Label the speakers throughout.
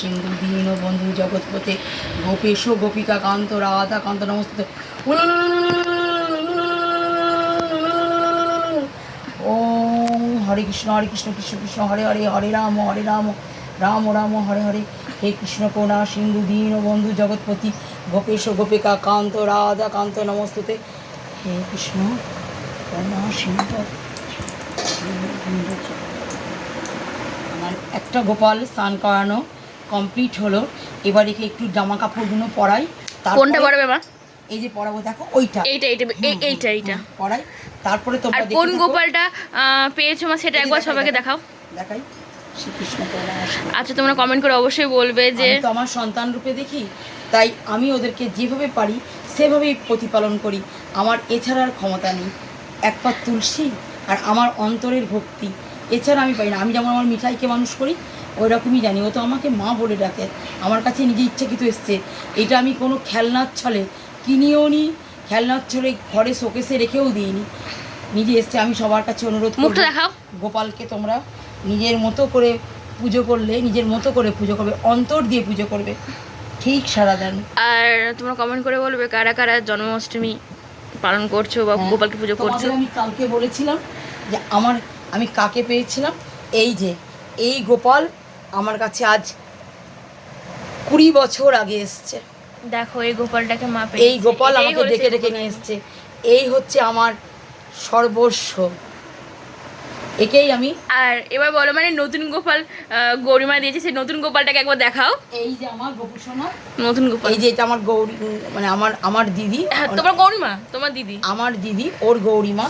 Speaker 1: সিন্ধু দীন বন্ধু জগৎপতে গোপেশ গোপিকা কান্ত রাধা কান্ত নমস্ত ও হরে কৃষ্ণ হরে কৃষ্ণ কৃষ্ণ কৃষ্ণ হরে হরে হরে রাম হরে রাম রাম রাম হরে হরে হে কৃষ্ণ কোণা সিন্ধু দীন বন্ধু জগৎপতি গোপেশ গোপিকা কান্ত রাধা কান্ত নমস্তুতে হে কৃষ্ণ কোণা সিন্ধু আমার একটা গোপাল স্নান করানো কমপ্লিট হলো এবার একে একটু জামা কাপড়গুলো পরাই
Speaker 2: কোনটা পরাবে মা
Speaker 1: এই যে পরাবো দেখো ওইটা
Speaker 2: এইটা এইটা এইটা এইটা পরাই তারপরে তোমরা কোন গোপালটা পেয়েছো মা সেটা একবার সবাইকে দেখাও দেখাই আচ্ছা তোমরা কমেন্ট করে অবশ্যই বলবে যে
Speaker 1: আমার সন্তান রূপে দেখি তাই আমি ওদেরকে যেভাবে পারি সেভাবেই প্রতিপালন করি আমার এছাড়ার ক্ষমতা নেই একবার তুলসী আর আমার অন্তরের ভক্তি এছাড়া আমি পাই না আমি যেমন আমার মিঠাইকে মানুষ করি ওই রকমই জানি ও তো আমাকে মা বলে ডাকে আমার কাছে নিজে ইচ্ছাকৃত এসছে এটা আমি কোনো খেলনার ছলে কিনিও নি খেলনার ছলে ঘরে শোকেসে রেখেও দিইনি নিজে এসছে আমি সবার কাছে অনুরোধ করি দেখাও গোপালকে তোমরা নিজের মতো করে পুজো করলে নিজের মতো করে পুজো করবে অন্তর দিয়ে পুজো করবে ঠিক সারা দেন
Speaker 2: আর তোমরা কমেন্ট করে বলবে কারা কারা জন্মাষ্টমী পালন করছো বা হ্যাঁ। গোপালকে পুজো করছো
Speaker 1: আমি কালকে বলেছিলাম যে আমার আমি কাকে পেয়েছিলাম এই যে এই গোপাল আমার কাছে আজ কুড়ি বছর আগে এসছে
Speaker 2: দেখো এই গোপালটাকে মা
Speaker 1: এই গোপাল আমাকে ডেকে ডেকে নিয়ে এসছে এই হচ্ছে আমার সর্বস্ব একেই আমি
Speaker 2: আর এবার বলো মানে নতুন গোপাল গৌরিমা দিয়েছে সেই নতুন গোপালটাকে একবার দেখাও
Speaker 1: এই যে আমার গোপুসোনা নতুন গোপাল এই যে এটা আমার গৌরী মানে আমার আমার দিদি
Speaker 2: হ্যাঁ, তোমার গৌরিমা তোমার দিদি
Speaker 1: আমার দিদি ওর গৌরিমা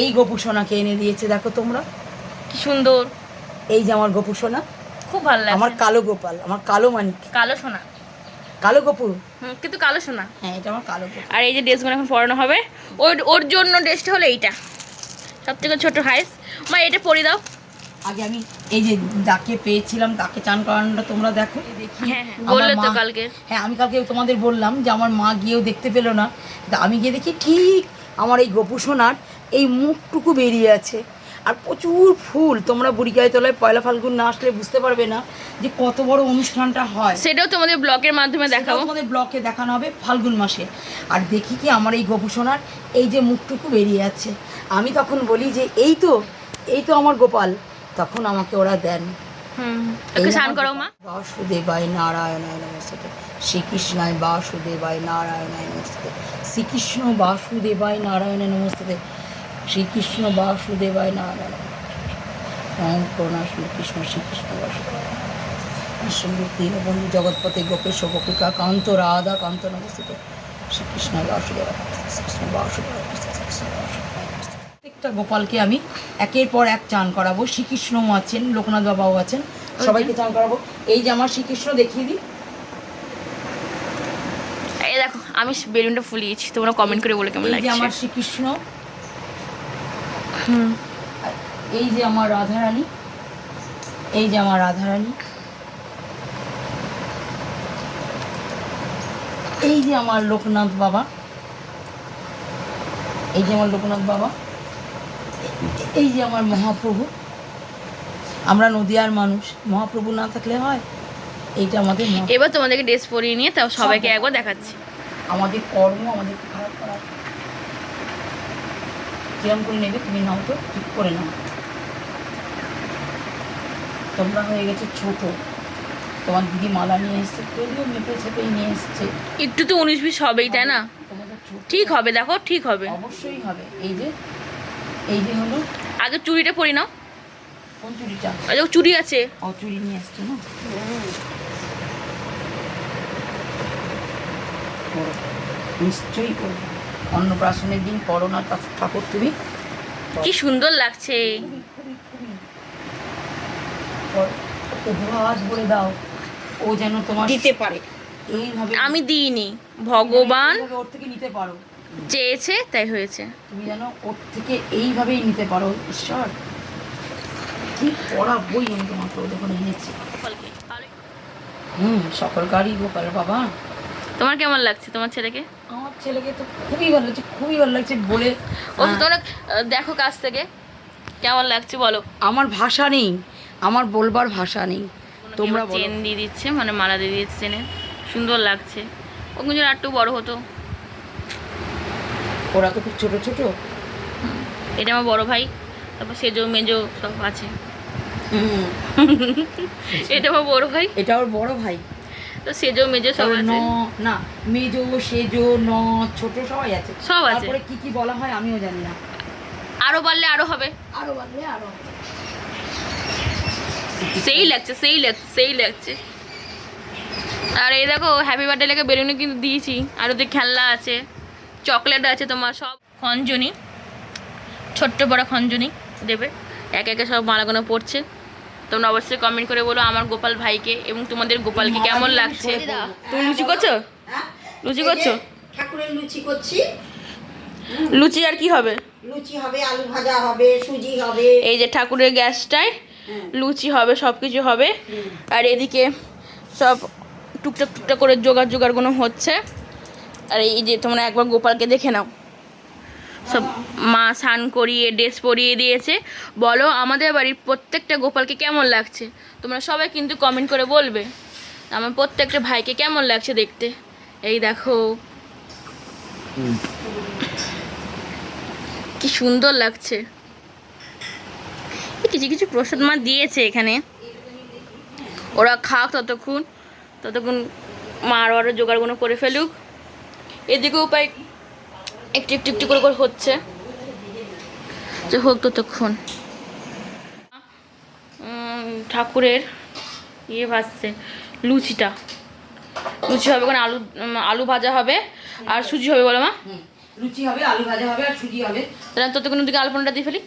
Speaker 1: এই গোপু সোনাকে এনে দিয়েছে দেখো তোমরা কি সুন্দর এই যে আমার গোপু সোনা খুব ভালো লাগে আমার কালো গোপাল আমার কালো মানিক কালো সোনা কালো গোপু
Speaker 2: কিন্তু কালো সোনা
Speaker 1: হ্যাঁ এটা আমার কালো
Speaker 2: আর এই যে ড্রেসগুলো এখন পরানো হবে ওর ওর জন্য ড্রেসটা হলো এইটা সব থেকে ছোটো হাইস মা এটা পরে দাও
Speaker 1: আগে আমি এই যে যাকে পেয়েছিলাম তাকে চান করানোটা তোমরা দেখো
Speaker 2: হ্যাঁ, হ্যাঁ, বললে তো কালকে
Speaker 1: হ্যাঁ আমি কালকে তোমাদের বললাম যে আমার মা গিয়েও দেখতে পেলো না আমি গিয়ে দেখি ঠিক আমার এই গোপু সোনার এই মুখটুকু বেরিয়ে আছে আর প্রচুর ফুল তোমরা তলায় পয়লা ফাল্গুন না আসলে বুঝতে পারবে না যে কত বড় অনুষ্ঠানটা হয়
Speaker 2: সেটাও তোমাদের ব্লকের মাধ্যমে দেখাবো
Speaker 1: তোমাদের ব্লকে দেখানো হবে ফাল্গুন মাসে আর দেখি কি আমার এই গোপুসোনার এই যে মুখটুকু বেরিয়ে আছে আমি তখন বলি যে এই তো এই তো আমার গোপাল তখন আমাকে ওরা দেন বাসুদেবাই নারায়ণায় নমস্তে শ্রীকৃষ্ণায় বাসুদেবায় নারায়ণায় নমস্তে শ্রীকৃষ্ণ বাসুদেবায় নারায়ণে নমস্তে শ্রীকৃষ্ণ বাসুদেবায় না অহং করুণা শ্রীকৃষ্ণ শ্রীকৃষ্ণ বাসুদেব ঈশ্বর দীনবন্ধু জগৎপতি গোপেশ গোপিকা কান্ত রাধা কান্ত নমস্ত শ্রীকৃষ্ণ বাসুদেব শ্রীকৃষ্ণ বাসুদেব প্রত্যেকটা গোপালকে আমি একের পর এক চান করাবো শ্রীকৃষ্ণও আছেন লোকনাথ বাবাও আছেন আচ্ছা। সবাইকে চান করাবো এই যে আমার শ্রীকৃষ্ণ দেখিয়ে দিই
Speaker 2: এই দেখো আমি বেলুনটা ফুলিয়েছি তোমরা কমেন্ট করে বলে কেমন লাগছে আমার
Speaker 1: শ্রীকৃষ্ণ এই যে আমার রাধারানী এই যে আমার রাধারানী এই যে আমার লোকনাথ বাবা এই যে আমার লোকনাথ বাবা এই যে আমার মহাপ্রভু আমরা নদিয়ার মানুষ মহাপ্রভু না থাকলে হয় এইটা আমাদের
Speaker 2: এবার তোমাদেরকে ড্রেস পরিয়ে নিয়ে তাও সবাইকে একবার দেখাচ্ছি
Speaker 1: আমাদের কর্ম আমাদের খারাপ করা যেরকম করে নেবে তুমি নাও তো ঠিক করে নাও তোমরা হয়ে গেছে ছোট তোমার দিদি মালা নিয়ে এসছে তৈরিও মেপে চেপেই নিয়ে এসছে
Speaker 2: একটু তো উনিশ বিশ হবেই তাই না ঠিক হবে দেখো ঠিক হবে
Speaker 1: অবশ্যই হবে এই যে এই যে হলো
Speaker 2: আগে চুড়িটা পরি নাও কোন চুড়িটা আরে চুড়ি আছে
Speaker 1: ও চুড়ি নিয়ে এসছো না নিশ্চয়ই করবে অন্নপ্রাশনের দিন করো ঠাকুর তুমি
Speaker 2: কি সুন্দর লাগছে
Speaker 1: দাও ও যেন তোমার
Speaker 2: দিতে পারে আমি দিইনি ভগবান ওর থেকে নিতে পারো চেয়েছে তাই হয়েছে
Speaker 1: তুমি যেন ওর থেকে এইভাবেই নিতে পারো ঈশ্বর কি পড়া বই আমি তোমাকে ওদের এনেছি হুম সকলকারই গোপাল বাবা
Speaker 2: তোমার কেমন লাগছে তোমার ছেলেকে
Speaker 1: আমার ছেলেকে তো খুবই ভালো লাগছে খুবই ভালো লাগছে বলে
Speaker 2: ও তো তোমরা হ্যাঁ। দেখো কাছ থেকে কেমন লাগছে বলো
Speaker 1: আমার ভাষা নেই আমার বলবার ভাষা নেই
Speaker 2: তোমরা চেন দিয়ে দিচ্ছে মানে মালা দিয়ে দিচ্ছে সুন্দর লাগছে ও কিন্তু একটু বড় হতো
Speaker 1: ওরা তো খুব ছোট ছোট
Speaker 2: এটা আমার বড় ভাই তারপর সেজো মেজো সব আছে এটা আমার বড় ভাই
Speaker 1: এটা আমার বড় ভাই
Speaker 2: তো সেজো মেজো সব আছে
Speaker 1: না মেজো সেজো ন ছোট সবাই আছে সব আছে তারপরে কি কি বলা হয় আমিও জানি না
Speaker 2: আরো বাড়লে আরো হবে
Speaker 1: আরো বাড়লে আরো
Speaker 2: সেই লাগছে সেই লাগছে সেই লাগছে আর এই দেখো হ্যাপি বার্থডে লেগে বেলুনও কিন্তু দিয়েছি আর ওদের খেলনা আছে চকলেট আছে তোমার সব খঞ্জনি ছোট্ট বড় খঞ্জনি দেবে এক একে সব মালাগোনা পড়ছে তোমরা অবশ্যই কমেন্ট করে বলো আমার গোপাল ভাইকে এবং তোমাদের গোপালকে কেমন লাগছে তুমি লুচি করছো হ্যাঁ। লুচি করছো
Speaker 1: ঠাকুরের লুচি করছি
Speaker 2: লুচি আর কি হবে
Speaker 1: লুচি হবে আলু ভাজা হবে সুজি হবে
Speaker 2: এই যে ঠাকুরের গ্যাসটায় লুচি হবে সব কিছু হবে আর এদিকে সব টুকটাক টুকটাক করে জোগাড় জোগাড়গুলো হচ্ছে আর এই যে তোমরা একবার গোপালকে দেখে নাও সব মা স্নান করিয়ে ড্রেস পরিয়ে দিয়েছে বলো আমাদের বাড়ির প্রত্যেকটা গোপালকে কেমন লাগছে তোমরা সবাই কিন্তু কমেন্ট করে বলবে আমার প্রত্যেকটা ভাইকে কেমন লাগছে দেখতে এই দেখো কি সুন্দর লাগছে কিছু কিছু প্রসাদ মা দিয়েছে এখানে ওরা খাক ততক্ষণ ততক্ষণ মার আরও জোগাড়গুলো করে ফেলুক এদিকেও উপায় একটু একটু একটু করে করে হচ্ছে যে হোক ততক্ষণ ঠাকুরের ইয়ে ভাজছে লুচিটা লুচি হবে ওখানে আলু আলু ভাজা হবে আর সুজি হবে বলো মা লুচি হবে তাহলে আলপনাটা দিয়ে ফেলি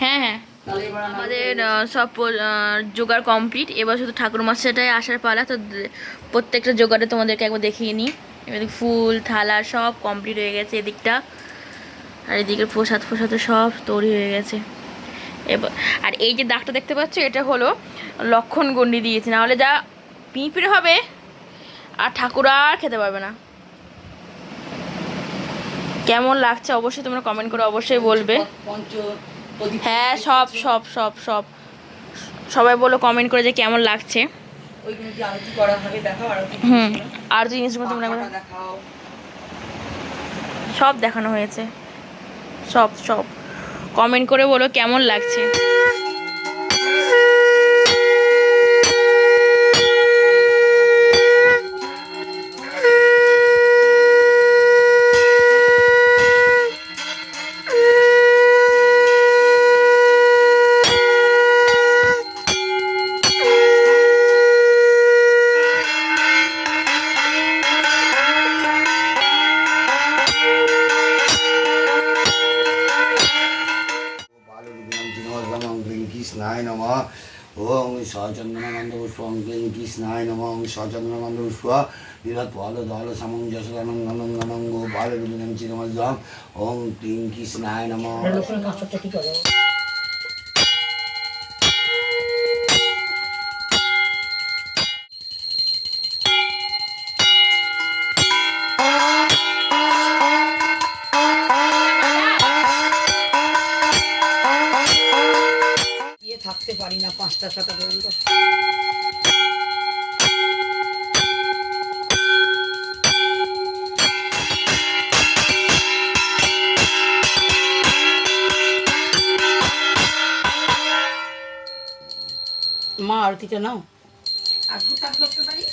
Speaker 2: হ্যাঁ হ্যাঁ আমাদের সব জোগাড় কমপ্লিট এবার শুধু ঠাকুর মাসটাই আসার পালা তো প্রত্যেকটা জোগাড়ে তোমাদেরকে একবার দেখিয়ে নিই এবার ফুল থালা সব কমপ্লিট হয়ে গেছে এদিকটা আর এদিকে প্রসাদ ফোসাদ সব তৈরি হয়ে গেছে এবার আর এই যে দাগটা দেখতে পাচ্ছ এটা হলো লক্ষণ গন্ডি দিয়েছে নাহলে যা পিঁপড়ে হবে আর ঠাকুর আর খেতে পারবে না কেমন লাগছে অবশ্যই তোমরা কমেন্ট করে অবশ্যই বলবে হ্যাঁ সব সব সব সব সবাই বলো কমেন্ট করে যে কেমন লাগছে
Speaker 1: হুম
Speaker 2: আর যে জিনিসগুলো তোমরা দেখাও সব দেখানো হয়েছে সব সব কমেন্ট করে বলো কেমন লাগছে
Speaker 1: ওং সচন্দ্রনন্দ পুষ্পং ক্লিং কৃষ্ণায় নম ওং সচন্দ্রনন্দ পুষ্প বিরত পদ দল সমং যশোদানং ননং ননং গোপাল রূপনম চিরমজম ওং ক্লিং কৃষ্ণায় নম পাঁচটা ছটা পর্যন্ত মা আরতিটা নাও আর করতে পারি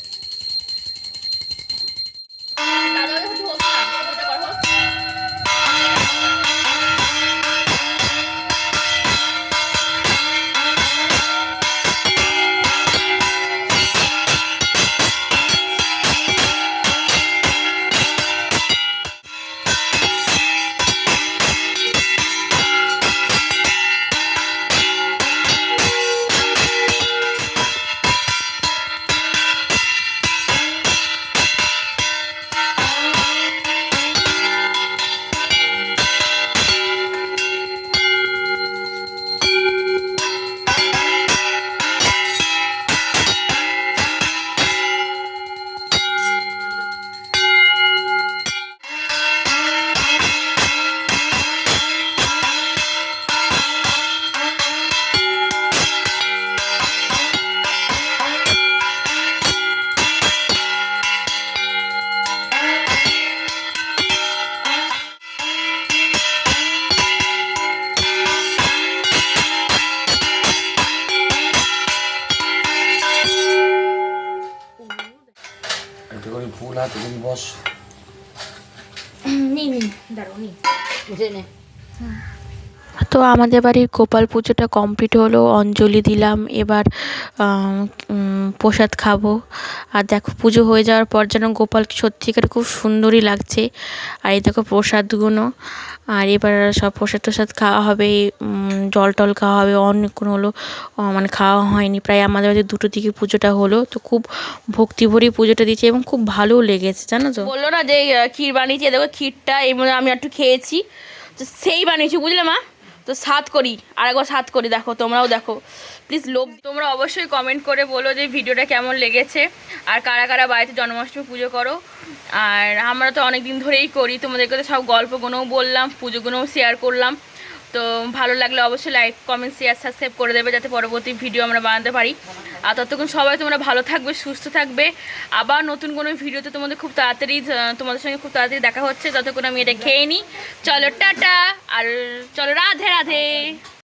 Speaker 2: Macaroni. Jenny. Hmm. তো আমাদের বাড়ির গোপাল পুজোটা কমপ্লিট হলো অঞ্জলি দিলাম এবার প্রসাদ খাবো আর দেখো পুজো হয়ে যাওয়ার পর যেন গোপাল সত্যিকার খুব সুন্দরই লাগছে আর এই দেখো প্রসাদগুলো আর এবার সব প্রসাদ টসাদ খাওয়া হবে জল টল খাওয়া হবে কোনো হলো মানে খাওয়া হয়নি প্রায় আমাদের বাড়িতে দুটো দিকে পুজোটা হলো তো খুব ভক্তিভরি পুজোটা দিচ্ছে এবং খুব ভালোও লেগেছে জানো তো বললো না যে ক্ষীর বানিয়েছি দেখো ক্ষীরটা এই আমি একটু খেয়েছি তো সেই বানিয়েছি বুঝলে মা তো সাত করি আর একবার সাত করি দেখো তোমরাও দেখো প্লিজ লোভ তোমরা অবশ্যই কমেন্ট করে বলো যে ভিডিওটা কেমন লেগেছে আর কারা কারা বাড়িতে জন্মাষ্টমী পুজো করো আর আমরা তো অনেক দিন ধরেই করি তোমাদেরকে তো সব গল্পগুলোও বললাম পুজোগুলোও শেয়ার করলাম তো ভালো লাগলে অবশ্যই লাইক কমেন্ট শেয়ার সাবস্ক্রাইব করে দেবে যাতে পরবর্তী ভিডিও আমরা বানাতে পারি আর ততক্ষণ সবাই তোমরা ভালো থাকবে সুস্থ থাকবে আবার নতুন কোনো ভিডিওতে তোমাদের খুব তাড়াতাড়ি তোমাদের সঙ্গে খুব তাড়াতাড়ি দেখা হচ্ছে ততক্ষণ আমি এটা খেয়ে নিই চলো টাটা আর চলো রাধে রাধে